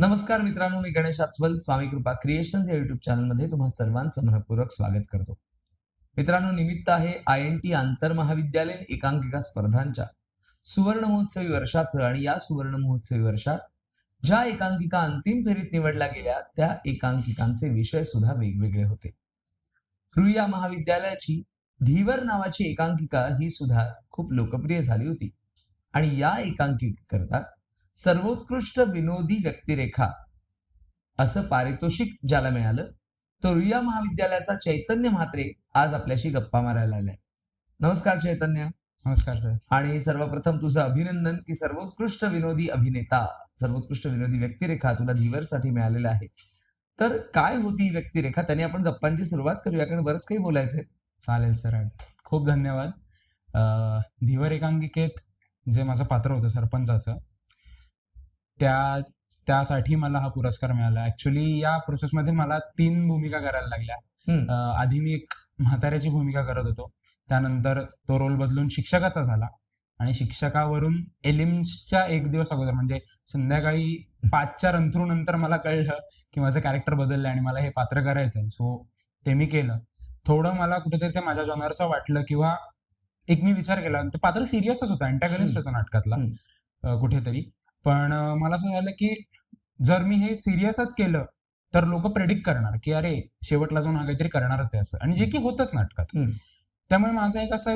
नमस्कार मित्रांनो मी गणेश आचवल स्वामी कृपा क्रिएशन या युट्यूब चॅनलमध्ये तुम्हा सर्वांचं मनपूर्वक स्वागत करतो. मित्रांनो निमित्त आहे आय एन टी आंतर महाविद्यालयीन एकांकिका स्पर्धांच्या सुवर्ण महोत्सवी वर्षाचं आणि या सुवर्ण महोत्सवी वर्षात ज्या एकांकिका अंतिम फेरीत निवडल्या गेल्या त्या एकांकिकांचे विषय सुद्धा वेगवेगळे होते. रुईया महाविद्यालयाची धीवर नावाची एकांकिका ही सुद्धा खूप लोकप्रिय झाली होती. आणि या एकांकिकेकरता सर्वोत्कृष्ट विनोदी व्यक्तिरेखा. असं पारितोषिक ज्याला मिळालं तो रुईया महाविद्यालयाचा चैतन्य म्हात्रे आज आपल्याशी गप्पा मारायला आलाय. नमस्कार चैतन्य. नमस्कार सर. आणि सर्वप्रथम तुझं अभिनंदन की सर्वोत्कृष्ट विनोदी अभिनेता सर्वोत्कृष्ट विनोदी व्यक्तिरेखा तुला धीवरसाठी मिळालेला आहे. तर काय होती ही व्यक्तिरेखा? त्याने आपण गप्पांची सुरुवात करूया कारण बरंच काही बोलायचंय. चालेल सर. खूप धन्यवाद. धीवर एकांकिकेत जे माझं पात्र होतं सरपंचाचं त्या त्यासाठी मला हा पुरस्कार मिळाला. ऍक्च्युली या प्रोसेसमध्ये मला तीन भूमिका करायला लागल्या. आधी मी एक म्हाताऱ्याची भूमिका करत होतो. त्यानंतर तो रोल बदलून शिक्षकाचा झाला. आणि शिक्षकावरून एलिम्सच्या एक दिवस अगोदर म्हणजे संध्याकाळी पाचच्या रंथरूनंतर मला कळलं की माझं कॅरेक्टर बदललं आणि मला हे पात्र करायचं सो ते मी केलं. थोडं मला कुठेतरी ते माझ्या जॉनरचं वाटलं किंवा एक मी विचार केला. ते पात्र सिरियसच होतं अँटॅगनिस्ट होतं नाटकातला. कुठेतरी. पण मला असं झालं की जर मी हे सिरियसच केलं तर लोक प्रेडिक्ट करणार की अरे शेवटला जाऊन हा काहीतरी करणारच आहे असं. आणि जे की होतच नाटकात. त्यामुळे माझा एक असा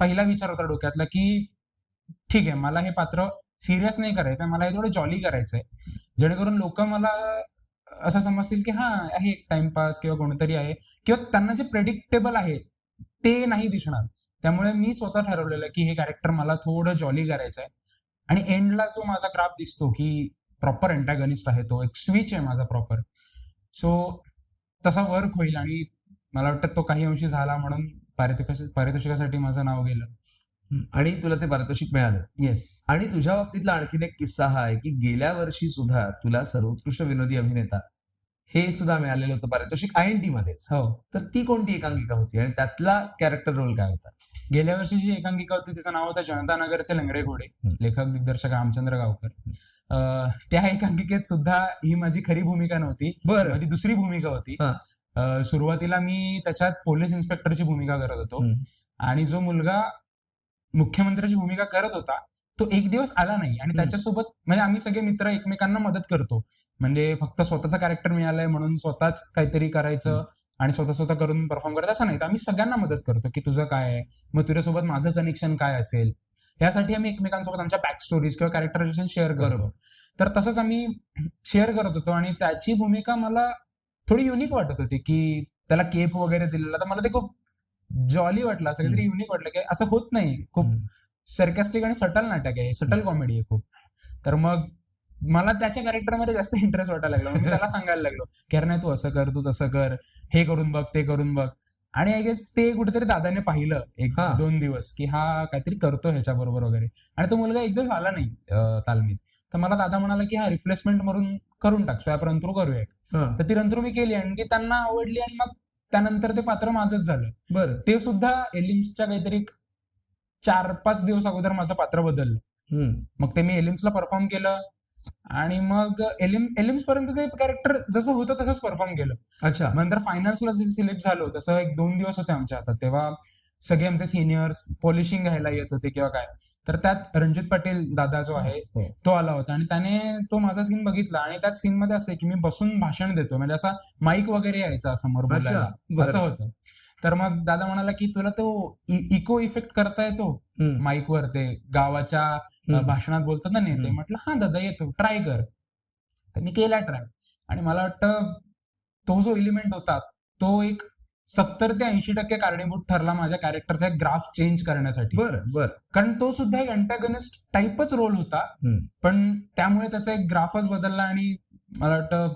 पहिला विचार होता डोक्यातला की ठीक आहे मला हे पात्र सिरियस नाही करायचं मला हे थोडं जॉली करायचंय. जेणेकरून लोक मला असं समजतील की हा आहे एक टाइमपास किंवा कोणतरी आहे किंवा त्यांना जे प्रेडिक्टेबल आहे ते नाही दिसणार. त्यामुळे मी स्वतः ठरवलेलं की हे कॅरेक्टर मला थोडं जॉली करायचं आहे आणि एंडला जो माझा ग्राफ दिसतो की प्रॉपर अँटॅगनिस्ट आहे तो एक स्विच आहे माझा प्रॉपर सो तसा वर्क होईल आणि मला वाटतं तो काही अंशी झाला म्हणून पारितोषिक पारितोषिकासाठी माझं नाव गेलं. आणि तुला ते पारितोषिक मिळालं. येस आणि तुझ्या बाबतीतला आणखीन एक किस्सा हा आहे की गेल्या वर्षी सुद्धा तुला सर्वोत्कृष्ट विनोदी अभिनेता हे सुद्धा मिळालेलं होतं पारितोषिक आय एन टी मध्येच हो. तर ती कोणती एकांकिका होती आणि त्यातला कॅरेक्टर रोल काय होता? गेल्या वर्षी जी एकांकिका होती तिचं नाव होतं जनता नगरचे लंगडे घोडे. लेखक दिग्दर्शक रामचंद्र गावकर. त्या एकांकिकेत सुद्धा ही माझी खरी भूमिका नव्हती. बरं. माझी दुसरी भूमिका होती. सुरुवातीला मी त्याच्यात पोलीस इन्स्पेक्टरची भूमिका करत होतो. आणि जो मुलगा मुख्यमंत्र्याची भूमिका करत होता तो एक दिवस आला नाही. आणि. त्याच्यासोबत म्हणजे आम्ही सगळे मित्र एकमेकांना मदत करतो. म्हणजे फक्त स्वतःचा कॅरेक्टर मिळालंय म्हणून स्वतःच काहीतरी करायचं. आणि स्वतः स्वतः करून परफॉर्म करायचं असं नाही. तर आम्ही सगळ्यांना मदत करतो की तुझं काय आहे? मग तुझ्यासोबत माझं कनेक्शन काय असेल? यासाठी आम्ही एकमेकांसोबत आमच्या बॅक स्टोरीज किंवा कॅरेक्टरायझेशन शेअर करतो. तर तसंच आम्ही शेअर करत होतो आणि त्याची भूमिका मला थोडी युनिक वाटत होती की त्याला केप वगैरे दिलेला. तर मला ते खूप जॉली वाटलं. असं काहीतरी युनिक वाटलं की असं होत नाही. खूप. सरकॅस्टिक आणि सटल नाटक आहे. सटल कॉमेडी आहे खूप. तर मग मला त्याच्या कॅरेक्टरमध्ये जास्त इंटरेस्ट वाटायला लागला. मी त्याला सांगायला लागलो की अरे नाही तू असं कर तू तसं कर. हे करून बघ ते करून बघ. आणि आय गेस ते कुठेतरी दादाने पाहिलं एक हा. दोन दिवस की हा काहीतरी करतो ह्याच्या बरोबर वगैरे. आणि तो मुलगा एक दिवस आला नाही अं, तालमीत. तर मला दादा म्हणाला की हा रिप्लेसमेंट म्हणून करून टाक स्वॅप करूया हा. तर ती रंथरू मी केली आणि ती त्यांना आवडली आणि मग त्यानंतर ते पात्र माझंच झालं. बरं. ते सुद्धा एलिम्सच्या काहीतरी चार पाच दिवस अगोदर माझं पात्र बदललं. हम्म. मग ते मी एलिम्सला परफॉर्म केलं. आणि मग एलिम एलिम्स पर्यंत ते कॅरेक्टर जसं होतं तसंच परफॉर्म केलं. अच्छा. नंतर फायनल्सला जे सिलेक्ट झालो तसं एक दोन दिवस होते आमच्या हातात. तेव्हा सगळे आमचे सिनियर्स पॉलिशिंग घ्यायला येत होते किंवा काय. तर त्यात रणजित पाटील दादा जो आहे हो. तो आला होता. आणि त्याने तो माझा सीन बघितला आणि त्यात सीन मध्ये असं की मी बसून भाषण देतो. म्हणजे असा माईक वगैरे यायचा समोर बोलायला. असं होतं. तर मग दादा म्हणाला की तुला तो इको इफेक्ट करता येतो? हम्म. माईक वर ते गावाच्या. भाषणात बोलतात ना नेते हम्म. म्हटलं हा दादा येतो. ट्राय कर. तर मी केला ट्राय आणि मला वाटतं तो जो एलिमेंट होता तो एक सत्तर ते ऐंशी टक्के कारणीभूत ठरला माझ्या कॅरेक्टरचा एक ग्राफ चेंज करण्यासाठी. बरं बरं. कारण तो सुद्धा एक अँटॅगनिस्ट टाईपच रोल होता. पण त्यामुळे त्याचा एक ग्राफच बदलला आणि मला वाटतं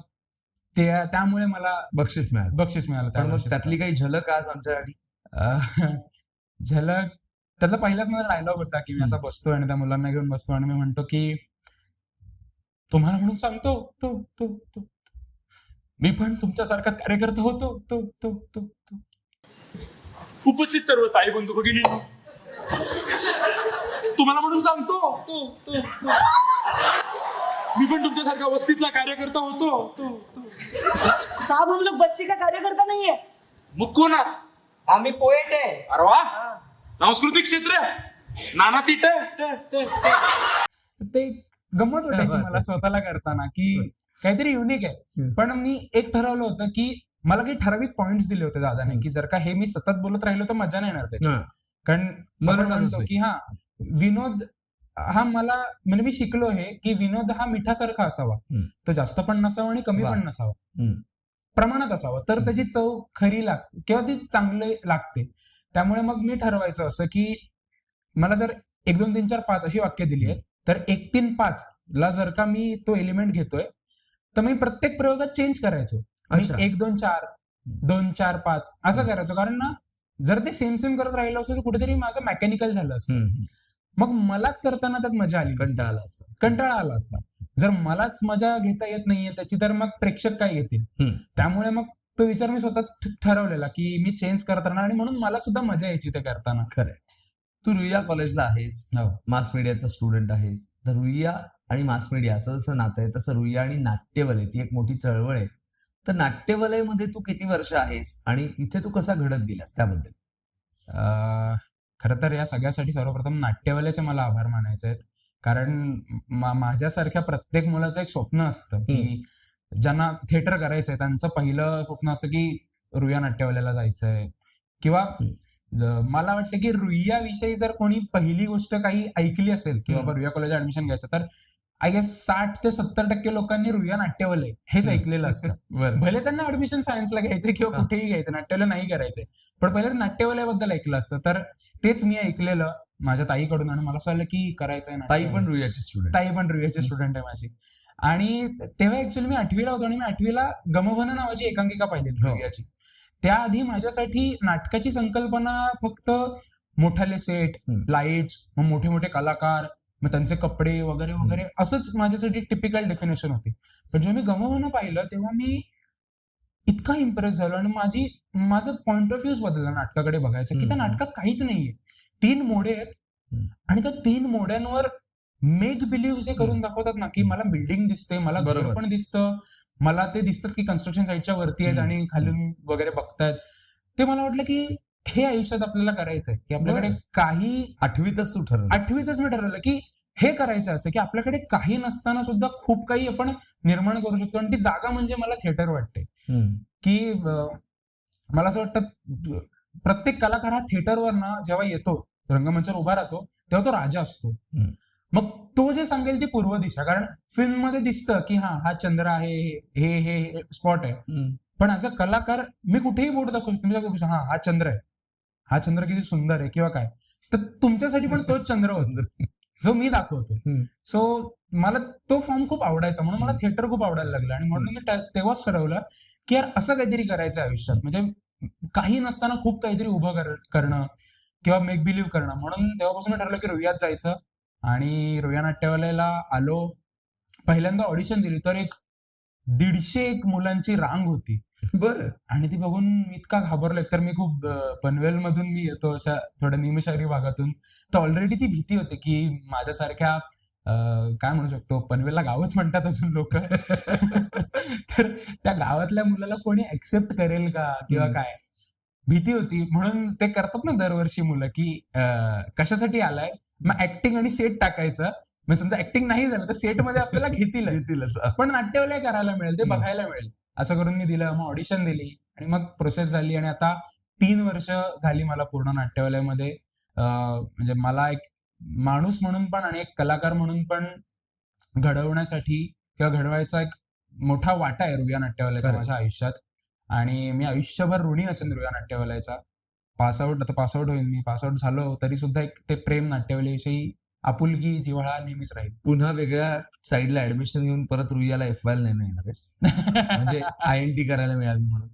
ते त्यामुळे मला बक्षीस मिळालं. बक्षीस मिळालं. त्यातली काही झलक आज आमच्यासाठी? झलक त्यातला पहिलाच माझा डायलॉग होता की मी असा बसतोय आणि त्या मुलांना घेऊन बसतो आणि मी म्हणतो की तुम्हाला म्हणून सांगतो तो तो तो मी पण तुमच्यासारखाच कार्यकर्ता होतो तो तो तो तो. उपस्थित सर्व ताई बंधू भगिनी. तुम्हाला म्हणून सांगतो. तो तो तो. मी पण तुमच्यासारखा वस्तीतला कार्यकर्ता होतो. तो- तो. साहब हम लोग बस्ती का कार्यकर्ता नहीं है मग कोण? आम्ही पोएट आहे. अरे वा. सांस्कृतिक क्षेत्र नाना तीट ते गंमत वाटायची मला स्वतःला करताना की काहीतरी युनिक आहे. पण मी एक ठरवलं होतं की मला काही ठराविक पॉइंट्स दिले होते दादाने की जर का हे मी सतत बोलत राहिलो तर मजा नाही येणार त्याची. कारण आपण म्हणतो. की हा विनोद हा मला म्हणजे मी शिकलो हे की विनोद हा मिठासारखा असावा. तो जास्त पण नसावा आणि कमी. पण नसावा. प्रमाणात असावा तर. त्याची चव खरी लागते किंवा ती चांगली लागते त्यामुळे मग मी ठरवायचं असं की मला जर एक दोन तीन चार पाच अशी वाक्य दिली आहेत तर एक तीन पाच ला जर का मी तो एलिमेंट घेतोय तर मी प्रत्येक प्रयोगात चेंज करायचो. एक दोन चार दोन चार पाच असं करायचो. कारण ना जर ते सेम सेम करत राहिलं असतं तर कुठेतरी माझं मेकॅनिकल झालं असतं. मग मलाच करताना त्यात मजा आली. कंटाळा आला असता. कंटाळा आला असता. जर मलाच मजा घेता येत नाहीये त्याची तर मग प्रेक्षक काय घेतील. त्यामुळे मग तो विचार मी स्वतःच ठरवलेला की मी चेंज करत राहणार आणि म्हणून मला सुद्धा मजा यायची ते करताना. खरंय. तू रुईया कॉलेजला आहेस. हो. मास मीडियाचा स्टुडंट आहेस. तर रुईया आणि मास मीडिया असं जसं नातं आहे तसं रुईया आणि नाट्यवलय ती एक मोठी चळवळ आहे. तर नाट्यवलयमध्ये तू किती वर्ष आहेस आणि तिथे तू कसा घडत गेलास त्याबद्दल? अं, खरं तर या सगळ्यासाठी सर्वप्रथम नाट्यवाल्याचे मला आभार मानायचे आहेत. कारण माझ्यासारख्या प्रत्येक मुलाचं एक स्वप्न असतं की ज्यांना थिएटर करायचंय त्यांचं पहिलं स्वप्न असतं की रुया नाट्यवाल्याला जायचंय किंवा मला वाटतं की रुईया विषयी जर कोणी पहिली गोष्ट काही ऐकली असेल की. बाबा रुया कॉलेज ऍडमिशन घ्यायचं तर आय गेस साठ ते सत्तर टक्के लोकांनी रुया नाट्यवालय हेच. ऐकलेलं असतं भले त्यांना ऍडमिशन सायन्सला घ्यायचे किंवा. कुठेही घ्यायचं नाट्याला नाही करायचंय पण पहिले नाट्यवलयाबद्दल ऐकलं असतं तर तेच मी ऐकलेलं माझ्या ताईकडून आणि मला असं आलं की करायचंय ताई नाट्यवलय. पण रुईयाची स्टुडंट ताई पण रुयाची स्टुडंट आहे माझी आणि तेव्हा ऍक्च्युअली मी आठवीला होतो आणि मी आठवीला गमवन नावाची एकांकिका पाहिली हो. त्याआधी माझ्यासाठी नाटकाची संकल्पना फक्त मोठाले सेट. लाईट्स मग मोठे मोठे कलाकार मग त्यांचे कपडे वगैरे वगैरे असंच माझ्यासाठी टिपिकल डेफिनेशन होती पण जेव्हा मी गमवणं पाहिलं तेव्हा मी इतका इम्प्रेस झालो आणि माझी माझं पॉइंट ऑफ व्ह्यूज बदलला नाटकाकडे बघायचं की त्या. नाटकात काहीच नाहीये तीन मोडे आहेत. आणि त्या तीन मोड्यांवर मेक बिलीव्ह जे करून दाखवतात ना की मला बिल्डिंग दिसते मला घर. पण दिसतं मला ते दिसतात की कन्स्ट्रक्शन साईडच्या वरती आहेत. आणि खालून वगैरे बघतायत ते मला वाटलं की हे आयुष्यात आपल्याला करायचंय की आपल्याकडे. काही आठवीतच तू ठरवलं आठवीतच मी ठरवलं की हे करायचं असं की आपल्याकडे काही नसताना सुद्धा खूप काही आपण निर्माण करू शकतो आणि ती जागा म्हणजे मला थिएटर वाटते की मला असं वाटतं प्रत्येक कलाकार हा थिएटरवर ना जेव्हा येतो रंगमंचावर उभा राहतो तेव्हा तो राजा असतो. मग तो जे सांगेल ती पूर्व दिशा. कारण फिल्ममध्ये दिसतं की हा हा चंद्र आहे हे हे स्पॉट आहे. पण ऍज अ कलाकार मी कुठेही बोट दाखवू शकतो. दाखवू शकतो, हा हा चंद्र आहे. हा चंद्र किती सुंदर आहे किंवा काय. तर तुमच्यासाठी पण तोच चंद्र होतो. जो मी दाखवतो. सो मला तो फॉर्म खूप आवडायचा. म्हणून मला. थिएटर खूप आवडायला लागलं. आणि म्हणून मी तेव्हाच ठरवलं की यार असं काहीतरी करायचं आयुष्यात. म्हणजे काही नसताना खूप काहीतरी उभं कर- करणं किंवा मेक बिलीव्ह करणं. म्हणून तेव्हापासून मी ठरवलं की रोहियात जायचं. आणि रोया नाट्यवाल्याला आलो. पहिल्यांदा ऑडिशन दिली तर एक दीडशे एक मुलांची रांग होती. बरं. आणि ती बघून मी इतका घाबरलो तर मी खूप पनवेल मधून मी येतो अशा थोड्या निमशहरी भागातून. तर ऑलरेडी ती भीती होती की माझ्यासारख्या काय म्हणू शकतो पनवेलला गावच म्हणतात अजून लोक. तर त्या गावातल्या मुलाला कोणी ऍक्सेप्ट करेल का किंवा. काय? भीती होती. म्हणून ते करतात ना दरवर्षी मुलं की कशासाठी आलाय? मग ऍक्टिंग आणि सेट टाकायचं मग समजा ऍक्टिंग नाही झालं तर सेटमध्ये आपल्याला घेतीलच. पण नाट्यवलय करायला मिळेल ते. बघायला मिळेल असं करून मी दिलं मग ऑडिशन दिली आणि मग प्रोसेस झाली आणि आता तीन वर्ष झाली मला पूर्ण नाट्यवलयामध्ये म्हणजे मला एक माणूस म्हणून पण आणि एक कलाकार म्हणून पण घडवण्यासाठी किंवा घडवायचा एक मोठा वाटा आहे रुया नाट्यवलयाचा. माझ्या आयुष्यात आणि मी आयुष्यभर ऋणी असेन रुया नाट्यवलयाचा पासआउट आता पासआउट होईन मी पासआउट झालो तरी सुद्धा एक ते प्रेम नाट्यवलयाविषयी आपुलकी जिव्हाळा नेहमीच राहील. पुन्हा वेगळ्या साईडला ऍडमिशन घेऊन परत रुईयाला एफ वाय नाही येणार आहेस. म्हणजे आय एन टी करायला मिळावी म्हणून.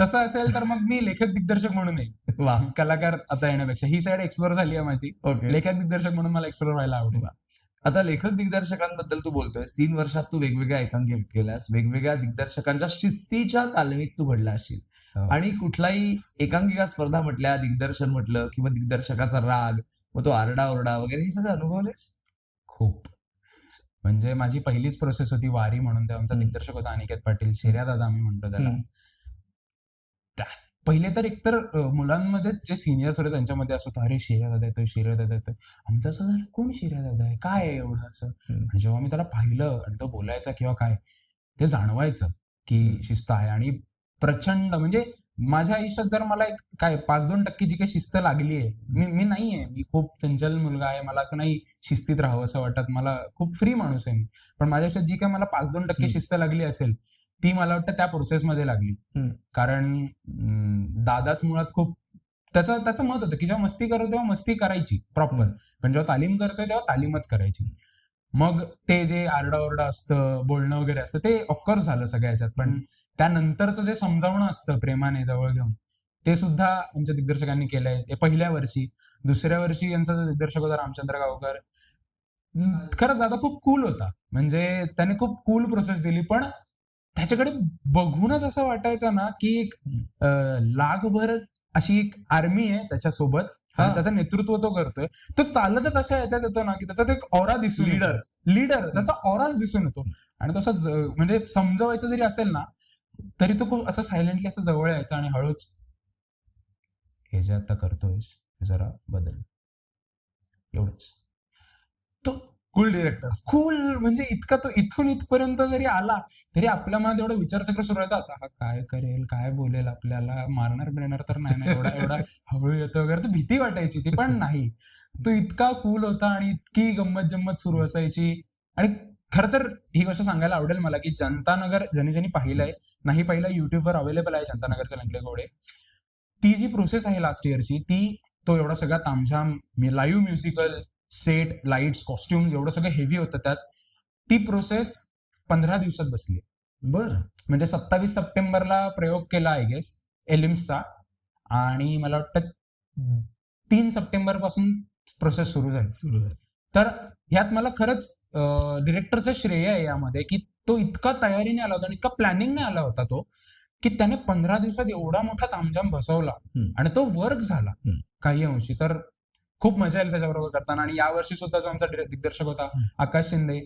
तसं असेल तर मग मी लेखक दिग्दर्शक म्हणून येईल वा. कलाकार आता येण्यापेक्षा. ही साईड एक्सप्लोर झाली आहे माझी. ओके. लेखक दिग्दर्शक म्हणून मला एक्सप्लोर व्हायला आवडेल. आता लेखक दिग्दर्शकांबद्दल तू बोलतोयस. तीन वर्षात तू वेगवेगळ्या एकांकिका केल्यास वेगवेगळ्या दिग्दर्शकांच्या शिस्तीच्या तालमीत तू घडला असशील हो. आणि कुठलाही एकांकिका स्पर्धा म्हटल्या दिग्दर्शन म्हटलं किंवा दिग्दर्शकाचा राग मग तो आरडा ओरडा वगैरे हे सगळं अनुभवलेस खूप. म्हणजे माझी पहिलीच प्रोसेस होती वारी म्हणून ते आमचा. दिग्दर्शक होता अनिकेत पाटील शिर्या दादा आम्ही म्हणतो त्याला. पहिले तर एकतर मुलांमध्येच जे सिनियर्स होते त्यांच्यामध्ये असं होतं अरे शिर्या दादा येतोय शिर्या दादा येतोय. आमचं असं झालं कोण शिर्या दादा आहे? काय आहे एवढं असं. आणि जेव्हा मी त्याला पाहिलं आणि तो बोलायचा किंवा काय ते जाणवायचं की. शिस्त आहे. आणि प्रचंड म्हणजे माझ्या आयुष्यात जर मला एक काय पाच दोन टक्के जी काही शिस्त लागली आहे मी मी नाही आहे मी खूप चंचल मुलगा आहे मला असं नाही शिस्तीत राहावं असं वाटत मला खूप फ्री माणूस आहे मी पण माझ्या आयुष्यात जी काही मला पाच दोन टक्के. शिस्त लागली असेल ती मला वाटतं त्या प्रोसेसमध्ये लागली. कारण दादाच मुळात खूप त्याचं त्याचं मत होतं की जेव्हा मस्ती करतो तेव्हा मस्ती करायची प्रॉपर. पण जेव्हा तालीम करतोय तेव्हा तालीमच करायची मग ते जे आरडाओरडा असतं बोलणं वगैरे असतं ते ऑफकोर्स झालं सगळ्या ह्याच्यात पण. त्यानंतरचं जे समजावणं असतं प्रेमाने जवळ घेऊन ते सुद्धा आमच्या दिग्दर्शकांनी केलंय. हे पहिल्या वर्षी दुसऱ्या वर्षी यांचा जो दिग्दर्शक होता रामचंद्र गावकर खरंच दादा खूप कूल होता. म्हणजे त्याने खूप कूल प्रोसेस दिली पण त्याच्याकडे बघूनच असं वाटायचं ना की एक अं, लाखभर अशी एक आर्मी आहे त्याच्यासोबत. त्याचं नेतृत्व तो करतोय. तो चालतच अशा येत्याच येतो ना की त्याचा तो एक ऑरा दिसून Leader. लीडर त्याचा ऑराच दिसून येतो. आणि तसं ज- म्हणजे समजवायचं जरी असेल ना तरी तो खूप असं सायलेंटली असं जवळ यायचं आणि हळूच हे जे आता करतोयस हे जरा बदल. एवढंच. तो कुल डिरेक्टर खूल म्हणजे इतका तो इथून इथपर्यंत जरी आला तरी आपल्या मनात एवढं विचारचक्र सुरू व्हायचं आता हा काय करेल काय बोलेल आपल्याला मारणार बिरणार तर नाही ना एवढा एवढा हळू येतो वगैरे तर भीती वाटायची ती पण नाही. तो इतका कूल होता आणि इतकी गंमत जम्मत सुरू असायची. आणि खरं तर ही गोष्ट सांगायला आवडेल मला की जनतानगर ज्यांनी ज्यांनी पाहिलंय नाही पाहिलं युट्यूबवर अवेलेबल आहे जनतानगरचे लंगले घोडे. ती जी प्रोसेस आहे लास्ट इयरची ती तो एवढा सगळा तामझाम live musical set lights costume एवढं सगळं हेवी होतं त्यात. ती प्रोसेस पंधरा दिवसात बसली. बर. म्हणजे सत्तावीस सप्टेंबरला प्रयोग केला आय गेस एलिम्सचा. आणि मला वाटतं तीन सप्टेंबरपासून प्रोसेस सुरू झाली. सुरू आहे तर ह्यात मला खरंच डिरेक्टरचं श्रेय आहे यामध्ये की तो इतका तयारीने आला होता आणि इतका प्लॅनिंगने आला होता तो की त्याने पंधरा दिवसात एवढा मोठा तामझाम बसवला. आणि तो वर्क झाला. काही अंशी तर खूप मजा येईल त्याच्याबरोबर करताना आणि यावर्षी सुद्धा जो आमचा दिग्दर्शक होता. आकाश शिंदे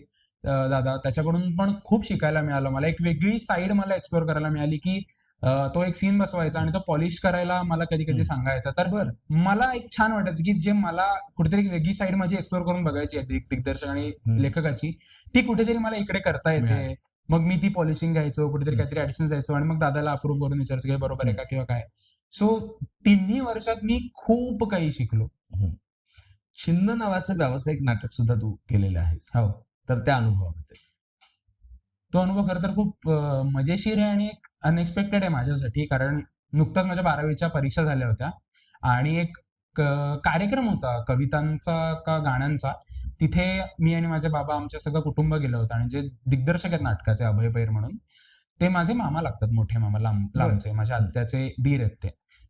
दादा त्याच्याकडून पण खूप शिकायला मिळालं मला एक वेगळी साईड मला एक्सप्लोर करायला मिळाली की तो एक सीन बसवायचा आणि तो पॉलिश करायला मला कधी कधी. सांगायचा. तर बर मला एक छान वाटायचं की जे मला कुठेतरी वेगळी साईड माझी एक्सप्लोर करून बघायची आहे दिग- दिग्दर्शक आणि. लेखकाची. ती कुठेतरी मला इकडे करता येते. मग मी ती पॉलिशिंग घ्यायचो कुठेतरी. काहीतरी ऍडिशन जायचो आणि मग दादाला अप्रूव्ह करून विचारायचं की बरोबर आहे का किंवा काय. सो तिन्ही वर्षात मी खूप काही शिकलो. छिन्न नावाचं व्यावसायिक नाटक सुद्धा तू केलेलं आहेस. हो. तर त्या अनुभवाबद्दल. तो अनुभव खरं तर खूप मजेशीर आहे आणि एक अनएक्सपेक्टेड आहे माझ्यासाठी. कारण नुकताच माझ्या बारावीच्या परीक्षा झाल्या होत्या. आणि एक कार्यक्रम होता कवितांचा का गाण्यांचा. तिथे मी आणि माझे बाबा आमचे सगळं कुटुंब गेलं होतं आणि जे दिग्दर्शक आहेत नाटकाचे अभय पैर म्हणून ते माझे मामा लागतात मोठे मामा लांब लांबचे. माझ्या आत्याचे दीर आहेत ते.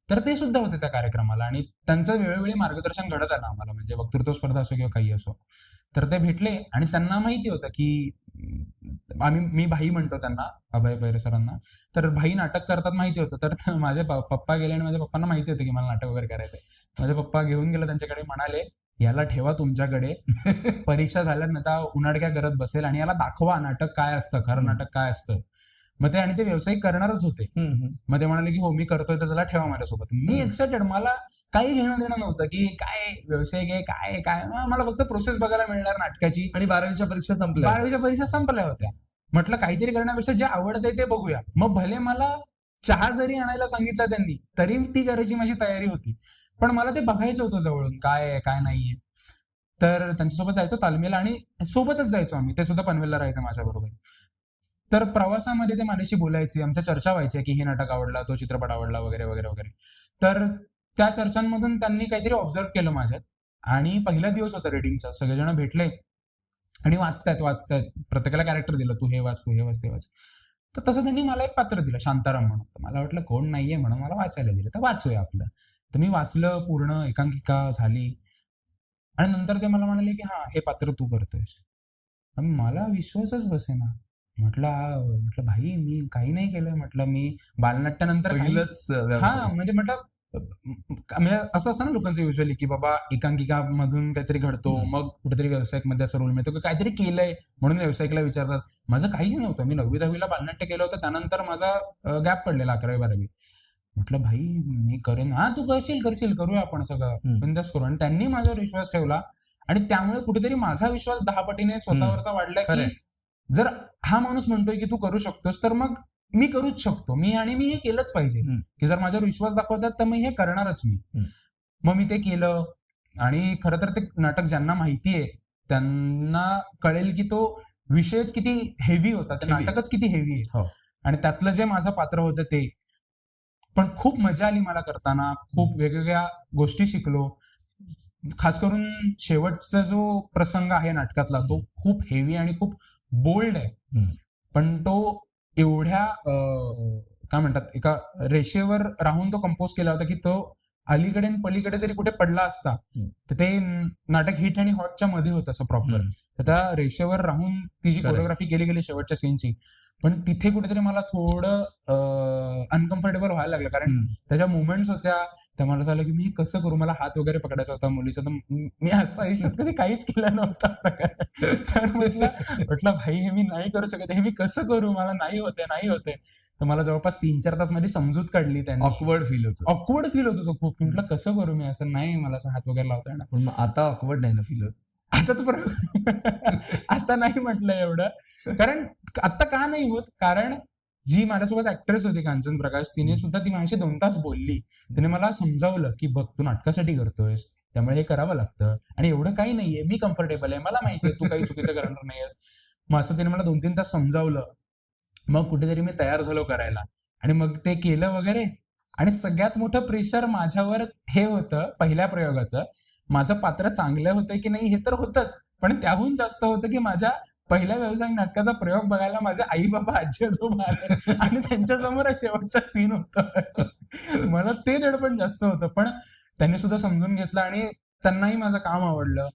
तर ते सुद्धा होते त्या कार्यक्रमाला आणि त्यांचं वेळोवेळी मार्गदर्शन घडत आलं आम्हाला. म्हणजे वक्तृत्व स्पर्धा असो किंवा काही असो. तर ते भेटले आणि त्यांना माहिती होतं की आम्ही मी भाई म्हणतो त्यांना अभय पैरे सरांना. तर भाई नाटक करतात माहिती होतं. तर माझे पप्पा गेले आणि माझ्या पप्पांना माहिती होतं की मला नाटक वगैरे करायचंय. माझे पप्पा घेऊन गेले त्यांच्याकडे म्हणाले याला ठेवा तुमच्याकडे. परीक्षा झाल्यात ना आता उन्हाडक्या करत बसेल आणि याला दाखवा नाटक काय असतं खरं. नाटक काय असतं. मग ते आणि ते व्यावसायिक करणारच होते. मग ते म्हणाले की हो मी करतोय तर त्याला ठेवा माझ्यासोबत. मी हम्म. एक्साइटेड मला काही घेणं देणं नव्हतं की काय व्यावसायिक आहे काय काय मला फक्त प्रोसेस बघायला मिळणार नाटकाची. आणि बारावीच्या परीक्षा संपल्या. बारावीच्या परीक्षा संपल्या होत्या. म्हटलं काहीतरी करण्यापेक्षा जे आवडतंय ते बघूया. मग भले मला चहा जरी आणायला सांगितला त्यांनी तरी ती करायची माझी तयारी होती. पण मला ते बघायचं होतं जवळून काय आहे काय नाहीये तर त्यांच्यासोबत जायचो तालमीला आणि सोबतच जायचो आम्ही. ते सुद्धा पनवेलला राहायचं माझ्याबरोबर. तर प्रवासामध्ये ते माझ्याशी बोलायचे आमच्या चर्चा व्हायच्या की हे नाटक आवडला तो चित्रपट आवडला वगैरे वगैरे वगैरे. तर त्या चर्चांमधून त्यांनी काहीतरी ऑब्झर्व केलं माझ्यात. आणि पहिला दिवस होता रिडिंगचा सगळेजण भेटले आणि वाचतायत वाचतायत. प्रत्येकाला कॅरेक्टर दिलं तू हे वाच तू हे वाच ते वाच. तर तसं त्यांनी मला एक पात्र दिलं शांताराम म्हणून. तर मला वाटलं कोण नाहीये म्हणून मला वाचायला दिलं. तर वाचूया आपलं. तर मी वाचलं पूर्ण एकांकिका झाली. आणि नंतर ते मला म्हणाले की हा हे पात्र तू करतोयस. मला विश्वासच बसेना. म्हटलं "आ, म्हटलं भाई मी काही नाही केलंय म्हटलं मी बालनाट्यानंतर पहिलंच हा. म्हणजे म्हटलं म्हणजे असं असतं ना लोकांचं युजली की बाबा एकांकिका मधून काहीतरी घडतो हम्म. मग कुठेतरी व्यावसायिकमध्ये असं रोल मिळतो की काहीतरी केलंय म्हणून व्यावसायिकला विचारतात माझं काहीच नव्हतं मी नववी दहावीला बालनाट्य केलं होतं त्यानंतर माझा गॅप पडलेला अकरावी बारावी म्हटलं भाई मी करेन हा तू करशील करशील करूया आपण सगळं हम्म. बिंदास करू आणि त्यांनी माझ्यावर विश्वास ठेवला आणि त्यामुळे कुठेतरी माझा विश्वास दहा पटीने स्वतःवरचा वाढला खरंय. जर हा माणूस म्हणतोय की तू करू शकतोस तर मग मी करूच शकतो. मी आणि मी हे केलंच पाहिजे. की जर माझ्यावर विश्वास दाखवतात तर मी हे करणारच मी. मग मी ते केलं. आणि खरं तर ते नाटक ज्यांना माहितीये त्यांना कळेल की तो विषयच किती हेवी होता. ते. नाटकच किती हेवी आहे. हो. आणि त्यातलं जे माझं पात्र होतं ते. पण खूप मजा आली मला करताना. खूप वेगवेगळ्या गोष्टी शिकलो. खास करून शेवटचा जो प्रसंग आहे नाटकातला तो खूप हेवी आणि खूप बोल्ड आहे. पण तो एवढ्या काय म्हणतात एका रेषेवर राहून तो कंपोज केला होता की तो अलीकडे पलीकडे जरी कुठे पडला असता. तर ते नाटक हिट आणि हॉटच्या मध्ये होतं असं प्रॉपर. तर त्या रेषेवर राहून ती जी. कोरिओग्राफी केली गेली शेवटच्या सीनची पण तिथे कुठेतरी मला थोडं अनकम्फर्टेबल व्हायला लागलं. कारण. त्याच्या मुवमेंट्स होत्या. तर मला झालं की मी हे कसं करू? मला हात वगैरे पकडायचा होता मुलीचा. तर म- असं आयुष्यात कधी काहीच केलं नव्हता. प्रकार तर म्हटलं म्हटलं भाई हे मी नाही करू शकत. हे मी कसं करू? मला नाही होते नाही होते. तर मला जवळपास तीन चार तासमध्ये समजूत काढली त्यांनी. ऑकवर्ड फील होतो. ऑकवर्ड फील होत खूप. म्हटलं कसं करू मी? असं नाही मला असं हात वगैरे लावता येणार. पण आता ऑकवर्ड नाही ना फील होत? आता तर आता नाही म्हटलं एवढं. कारण आता का नाही होत? कारण जी माझ्यासोबत ऍक्ट्रेस होती कांचन प्रकाश तिने सुद्धा ती माझ्याशी दोन तास बोलली. तिने मला समजावलं की बघ तू नाटकासाठी करतोयस त्यामुळे हे करावं लागतं. आणि एवढं काही नाहीये. मी कम्फर्टेबल आहे. मला माहितीये तू काही चुकीचं करणार नाहीयेस. मग असं तिने मला दोन तीन तास समजावलं. मग कुठेतरी मी तयार झालो करायला. आणि मग ते केलं वगैरे. आणि सगळ्यात मोठं प्रेशर माझ्यावर हे होतं पहिल्या प्रयोगाचं. माझं पात्र चांगलं होतं की नाही हे तर होतंच. पण त्याहून जास्त होतं की माझ्या पहिल्या व्यावसायिक नाटकाचा प्रयोग बघायला माझे आई बाबा आजी आजोबा आले. आणि त्यांच्यासमोर शेवटचा सीन होतं. मला ते दडपण जास्त होतं. पण त्यांनी सुद्धा समजून घेतलं आणि त्यांनाही माझं काम आवडलं.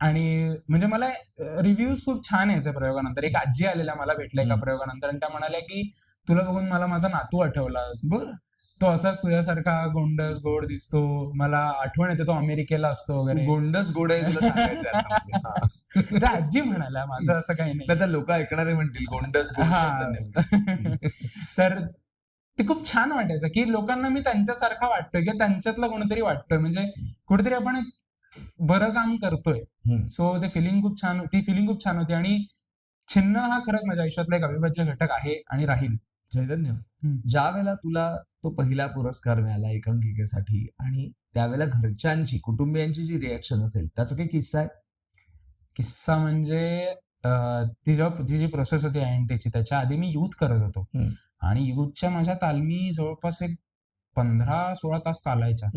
आणि म्हणजे मला रिव्ह्यूज खूप छान यायचे प्रयोगानंतर. एक आजी आलेल्या मला भेटल्या एका. प्रयोगानंतर आणि त्या म्हणाल्या की तुला बघून मला माझा नातू आठवला. बरं. तो असाच तुझ्यासारखा गोंडस गोड दिसतो मला आठवण येते तो अमेरिकेला असतो वगैरे गोंडस गोड आहे तुला सांगायचं आता म्हणजे. हा. आजी म्हणाल्या माझं असं काही नाही नाही तर लोक ऐकणारे म्हणतील गोंडस गोड हा. तर ते खूप छान वाटायचं की लोकांना मी त्यांच्यासारखा वाटतोय किंवा त्यांच्यातला कोणतरी वाटतोय म्हणजे कुठेतरी आपण एक बरं काम करतोय हम्म. सो ते फिलिंग खूप छान ती फिलिंग खूप छान होती आणि छिन्न हा खरंच माझ्या आयुष्यातला एक अविभाज्य घटक आहे आणि राहील चैतन्य. ज्या वेळेला तुला तो पहिला पुरस्कार मिळाला एकांकिकेसाठी आणि त्यावेळेला घरच्यांची कुटुंबियांची जी रिॲक्शन असेल त्याचा काही किस्सा आहे किस्सा म्हणजे ती जेव्हा ती जी प्रोसेस होती आय एन टीची त्याच्या आधी मी युथ करत होतो. आणि युथच्या माझ्या तालमी जवळपास एक पंधरा सोळा तास चालायच्या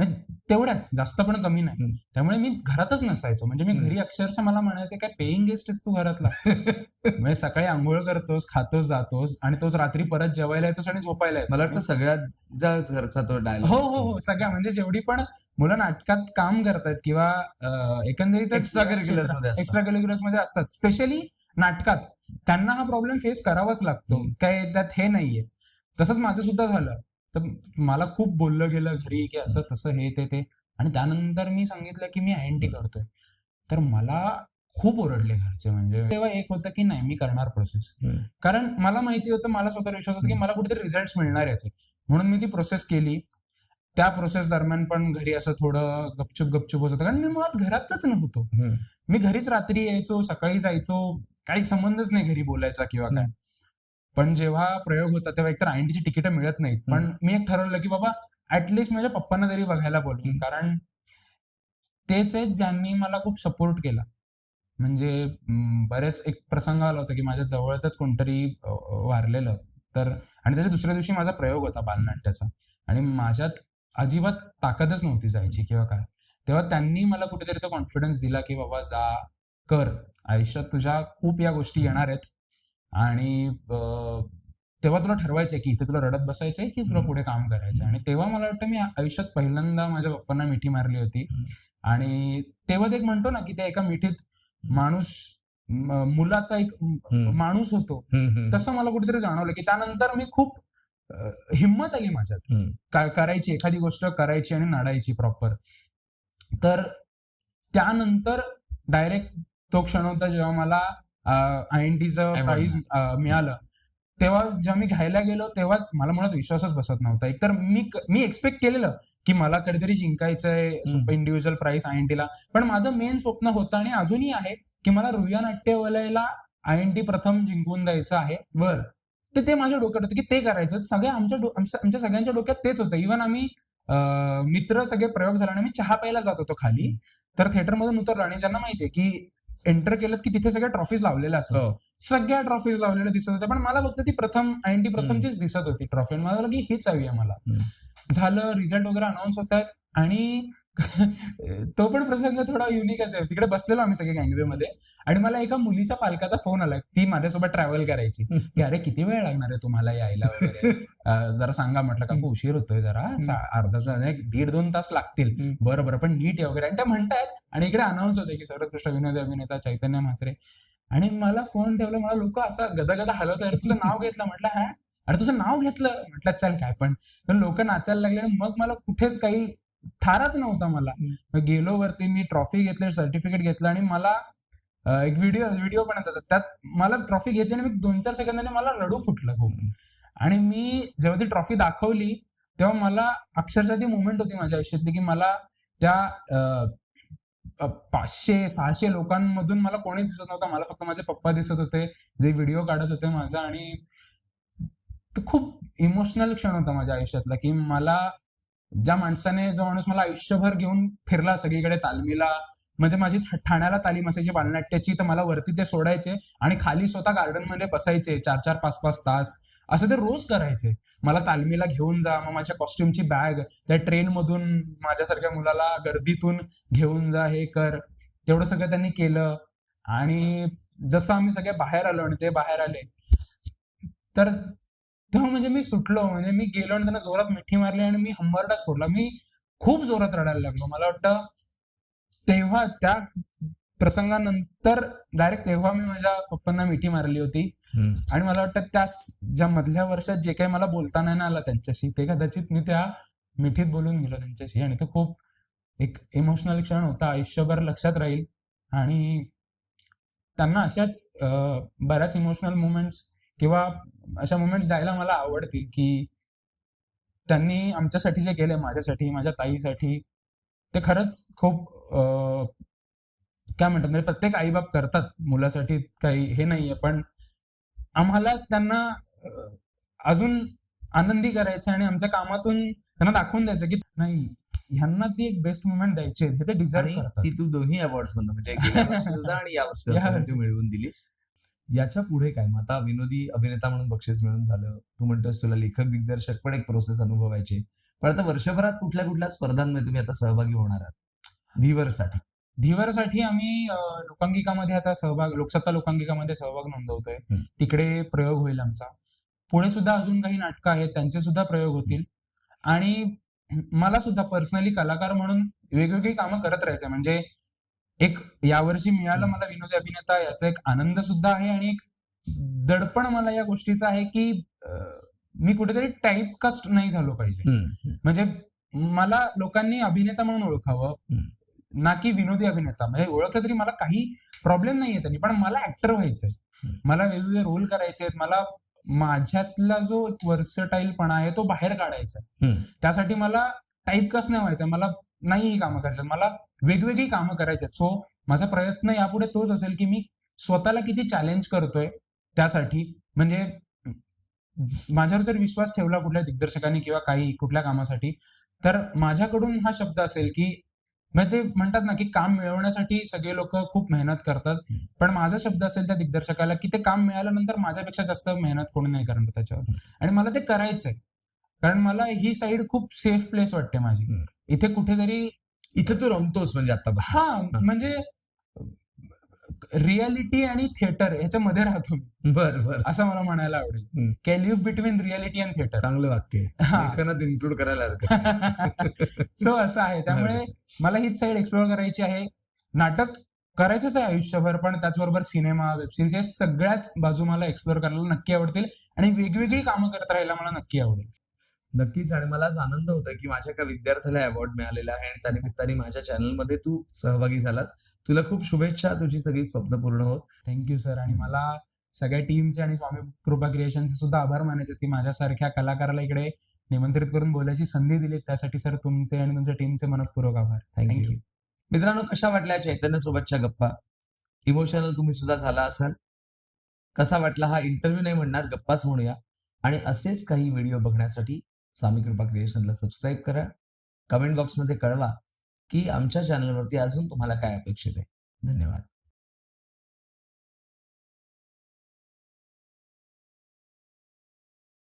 तेवढ्याच जास्त पण कमी नाही. त्यामुळे मी घरातच नसायचो. म्हणजे मी. घरी अक्षरशः मला म्हणायचे काय पेईंग गेस्ट तू घरातला? म्हणजे सकाळी आंघोळ करतोस खातोस जातोस आणि तोच रात्री परत जेवायला येतोस आणि झोपायला येतोस. मला वाटतं सगळ्यात घरचा तो डायलॉग हो हो हो सगळ्या. म्हणजे जेवढी पण मुलं नाटकात काम करतात किंवा एकंदरीत Extra curriculars मध्ये. एक्स्ट्रा करिक्युलर्समध्ये असतात. स्पेशली नाटकात. त्यांना हा प्रॉब्लेम फेस करावाच लागतो. काय त्यात हे नाहीये. तसंच माझं सुद्धा झालं. तर मला खूप बोललं गेलं घरी की असं तसं हे ते ते. आणि त्यानंतर मी सांगितलं की मी आय एन टी करतोय. तर मला खूप ओरडले घरचे म्हणजे तेव्हा एक होतं की नाही मी करणार प्रोसेस. कारण मला माहिती होतं मला स्वतः विश्वास होता की. मला कुठेतरी रिझल्ट मिळणार याचे. म्हणून मी ती प्रोसेस केली. त्या प्रोसेस दरम्यान पण घरी असं थोडं गपचूप गपचूप होत होतं. कारण मी मुळात घरातच नव्हतो. मी घरीच रात्री यायचो सकाळी जायचो. काही संबंधच नाही घरी बोलायचा किंवा काय. पण जेव्हा प्रयोग होता तेव्हा एकतर आयएनटीची तिकीटं मिळत नाहीत. पण मी एक ठरवलं की बाबा ऍटलिस्ट माझ्या पप्पांना तरी बघायला बोलून. कारण तेच आहेत ज्यांनी मला खूप सपोर्ट केला. म्हणजे बरेच एक प्रसंग आला होता की माझ्या जवळच कोणतरी वारलेलं. तर आणि त्याच्या दुसऱ्या दिवशी माझा प्रयोग होता बालनाट्याचा. आणि माझ्यात अजिबात ताकदच नव्हती जायची किंवा काय. तेव्हा त्यांनी मला कुठेतरी तो कॉन्फिडन्स दिला की बाबा जा कर. आयुष्यात तुझ्या खूप या गोष्टी येणार आहेत. आणि तेव्हा तुला ठरवायचंय की इथे तुला रडत बसायचंय की तुला. पुढे काम करायचं आणि तेव्हा मला वाटतं मी आयुष्यात पहिल्यांदा माझ्या पप्पांना मिठी मारली होती. आणि तेव्हा ते म्हणतो ना की त्या एका मिठीत माणूस मुलाचा एक. माणूस होतो. तसं मला कुठेतरी जाणवलं की त्यानंतर मी खूप हिंमत आली माझ्यात करायची एखादी गोष्ट करायची आणि नाडायची प्रॉपर तर त्यानंतर डायरेक्ट तो क्षण होता जेव्हा मला आय एन टीचं प्राइज मिळालं. तेव्हा जेव्हा मी घ्यायला गेलो तेव्हाच मला मुळात विश्वासच बसत नव्हता. एकतर मी मी एक्सपेक्ट केलेलं की मला कधीतरी जिंकायचंय. इंडिव्हिज्युअल प्राइज आय एन टीला पण माझं मेन स्वप्न होतं आणि अजूनही आहे की मला रुया नाट्यवलयला आय एन टी प्रथम जिंकून द्यायचं आहे. बर. तर ते माझ्या डोक्यात होतं की ते करायचं. सगळ्या आमच्या आमच्या सगळ्यांच्या डोक्यात तेच होतं. इव्हन आम्ही मित्र सगळे प्रयोग झाला आणि आम्ही चहा प्यायला जात होतो खाली. तर थिएटरमधून उतरलो आणि ज्यांना माहितीये की एंटर केलं की तिथे सगळ्या ट्रॉफीज लावलेल्या असतात. हो. सगळ्या ट्रॉफीज लावलेल्या दिसत होत्या. पण मला फक्त ती प्रथम आय टी. प्रथमचीच दिसत होती ट्रॉफी. मला की हीच हवी आहे मला. झालं रिझल्ट वगैरे अनाऊन्स होत आहेत आणि तो पण प्रसंग थोडा युनिकच आहे. तिकडे बसलेलो आम्ही सगळे गँगवे मध्ये आणि मला एका मुलीच्या पालकाचा फोन आला. ती माझ्यासोबत ट्रॅव्हल करायची. की अरे किती वेळ लागणार आहे तुम्हाला यायला वगैरे? जरा सांगा म्हटलं काकू उशीर होतोय जरा. अर्धा तास, एक दीड दोन तास लागतील. बरं बरं पण नीट आहे वगैरे. आणि त्या म्हणतायत. आणि इकडे अनाऊन्स होते की सर्वोत्कृष्ट विनोदी अभिनेता चैतन्य म्हात्रे. आणि मला फोन ठेवला. मला लोक असं गदागदा हलवत अरे तुझं नाव घेतलं. म्हटलं हा? अरे तुझं नाव घेतलं. म्हटलं चल काय पण. तर लोक नाचायला लागले आणि मग मला कुठेच काही थाराच नव्हता मला. गेलो वरती मी ट्रॉफी घेतली सर्टिफिकेट घेतलं आणि मला एक व्हिडिओ व्हिडिओ पण त्याचा त्यात मला ट्रॉफी घेतली आणि मी दोन चार सेकंदाने मला रडू फुटलं. खूप आणि मी जेव्हा ती ट्रॉफी दाखवली तेव्हा मला अक्षरशः ती मुवमेंट होती माझ्या आयुष्यातली की मला त्या पाचशे सहाशे लोकांमधून मला कोणीच दिसत नव्हता. मला फक्त माझे पप्पा दिसत होते जे व्हिडिओ काढत होते माझा. आणि खूप इमोशनल क्षण होता माझ्या आयुष्यातला की मला ज्या माणसाने जो माणूस मला आयुष्यभर घेऊन फिरला सगळीकडे तालमीला म्हणजे माझी ठाण्याला तालीम असायची बालनाट्याची तर मला वरती ते सोडायचे आणि खाली स्वतः गार्डनमध्ये बसायचे चार चार पाच पाच तास. असं ते रोज करायचे. मला तालमीला घेऊन जा मग माझ्या कॉस्ट्युमची बॅग त्या ट्रेन मधून माझ्यासारख्या मुलाला गर्दीतून घेऊन जा हे कर. तेवढं सगळं त्यांनी केलं. आणि जसं आम्ही सगळे बाहेर आलो आणि ते बाहेर आले तर तेव्हा म्हणजे मी सुटलो. म्हणजे मी गेलो आणि त्यांना जोरात मिठी मारली आणि मी हंबरडाच फोडला. मी खूप जोरात रडायला लागलो. मला वाटतं तेव्हा त्या प्रसंगानंतर डायरेक्ट तेव्हा मी माझ्या पप्पांना मिठी मारली होती. आणि मला वाटतं त्या ज्या मधल्या वर्षात जे काही मला बोलता नाही आलं त्यांच्याशी ते कदाचित मी त्या मिठीत बोलून गेलो त्यांच्याशी. आणि तो खूप एक इमोशनल क्षण होता. आयुष्यभर लक्षात राहील. आणि त्यांना अशाच बऱ्याच इमोशनल मुमेंट्स किंवा अशा मुमेंट्स द्यायला मला आवडतील की त्यांनी आमच्यासाठी जे केले माझ्यासाठी माझ्या ताईसाठी ते खरंच खूप काय म्हणतात म्हणजे प्रत्येक आईबाप करतात. मुलासाठी काही हे नाहीये पण आम्हाला त्यांना अजून आनंदी करायचं आणि आमच्या कामातून त्यांना दाखवून द्यायचं की नाही ह्यांना ती एक बेस्ट मुमेंट द्यायची. हे ते करतात. ती तू दोन्ही अवॉर्ड म्हणजे आणि या वर्षी. मिळवून दिलीस. याच्यापुढे काय? मग आता विनोदी अभिनेता म्हणून बक्षीस मिळून झालं. तू म्हणतोस तुला लेखक दिग्दर्शक पण एक प्रोसेस अनुभवायचे. पण आता वर्षभरात कुठल्या कुठल्या स्पर्धांमध्ये तुम्ही आता सहभागी होणार आहात? धीवरसाठी. धीवरसाठी आम्ही अं, लोकांकिकामध्ये आता सहभाग लोकसत्ता लोकांकिकामध्ये सहभाग नोंदवतोय. तिकडे प्रयोग होईल आमचा. पुढे सुद्धा अजून काही नाटकं आहेत त्यांचे सुद्धा प्रयोग होतील. आणि मला सुद्धा पर्सनली कलाकार म्हणून वेगवेगळी कामं करत राहायचं म्हणजे एक यावर्षी मिळालं. मला विनोदी अभिनेता याचा एक आनंद सुद्धा आहे आणि एक दडपण मला या गोष्टीचं आहे की मी कुठेतरी टाईपकास्ट नाही झालो पाहिजे म्हणजे मला लोकांनी अभिनेता म्हणून ओळखावं. ना की विनोदी अभिनेता म्हणजे ओळखलं तरी मला काही प्रॉब्लेम नाहीये त्यांनी पण मला ऍक्टर व्हायचंय. मला वेगवेगळे रोल करायचे आहेत मला माझ्यातला जो एक वर्सटाईलपणा आहे तो बाहेर काढायचा. त्यासाठी मला टाईपकास्ट नाही व्हायचं मला नाही ही कामं करायची. मला वेगवेगळी कामं करायची आहेत. सो माझा प्रयत्न यापुढे तोच असेल की मी स्वतःला किती चॅलेंज करतोय त्यासाठी. म्हणजे माझ्यावर जर विश्वास ठेवला कुठल्या दिग्दर्शकांनी किंवा काही कुठल्या कामासाठी तर माझ्याकडून हा शब्द असेल की म्हणजे ते म्हणतात ना की काम मिळवण्यासाठी सगळे लोक खूप मेहनत करतात. पण माझा शब्द असेल त्या दिग्दर्शकाला की ते काम मिळाल्यानंतर माझ्यापेक्षा जास्त मेहनत कोणी नाही करणार त्याच्यावर. आणि मला ते करायचंय. कारण मला ही साईड खूप सेफ प्लेस वाटते माझी. इथे कुठेतरी इथं तू रमतोस म्हणजे आता हा म्हणजे रियालिटी आणि थिएटर ह्याच्यामध्ये राहतो मी. बर बर. असं मला म्हणायला आवडेल. Can live between reality and theatre चांगलं वाक्य. लेखनात इन्क्लूड करायला. सो असं आहे. त्यामुळे मला हीच साईड एक्सप्लोअर करायची आहे. नाटक करायचंच आहे आयुष्यभर पण त्याचबरोबर सिनेमा वेब सिरीज हे सगळ्याच बाजू मला एक्सप्लोअर करायला नक्की आवडतील. आणि वेगवेगळी कामं करत राहायला मला नक्की आवडेल. नक्कीच. आणि मला आज आनंद होतोय की माझ्या एका विद्यार्थ्याला अवॉर्ड मिळालेला आहे आणि त्या निमित्ताने माझ्या चॅनलमध्ये तू सहभागी झालास. तुला खूप शुभेच्छा. तुझी सगळी स्वप्न पूर्ण होत. थँक्यू सर आणि मला सगळ्या टीमचे आणि स्वामी कृपा क्रिएशनचे सुद्धा आभार मानायचे की माझ्यासारख्या कलाकाराला इकडे निमंत्रित करून बोलायची संधी दिली त्यासाठी सर तुमचे आणि तुमच्या टीमचे मनपूर्वक आभार. थँक्यू थँक्यू मित्रांनो कशा वाटल्या चैतन्य सोबतच्या गप्पा? इमोशनल तुम्ही सुद्धा झाला असाल. कसा वाटला हा इंटरव्ह्यू नाही म्हणणार. गप्पाच म्हणूया. आणि असेच काही व्हिडिओ बघण्यासाठी स्वामी कृपा क्रिएशनला सबस्क्राईब करा. कमेंट बॉक्समध्ये कळवा की आमच्या चॅनलवरती अजून तुम्हाला काय अपेक्षित आहे. धन्यवाद.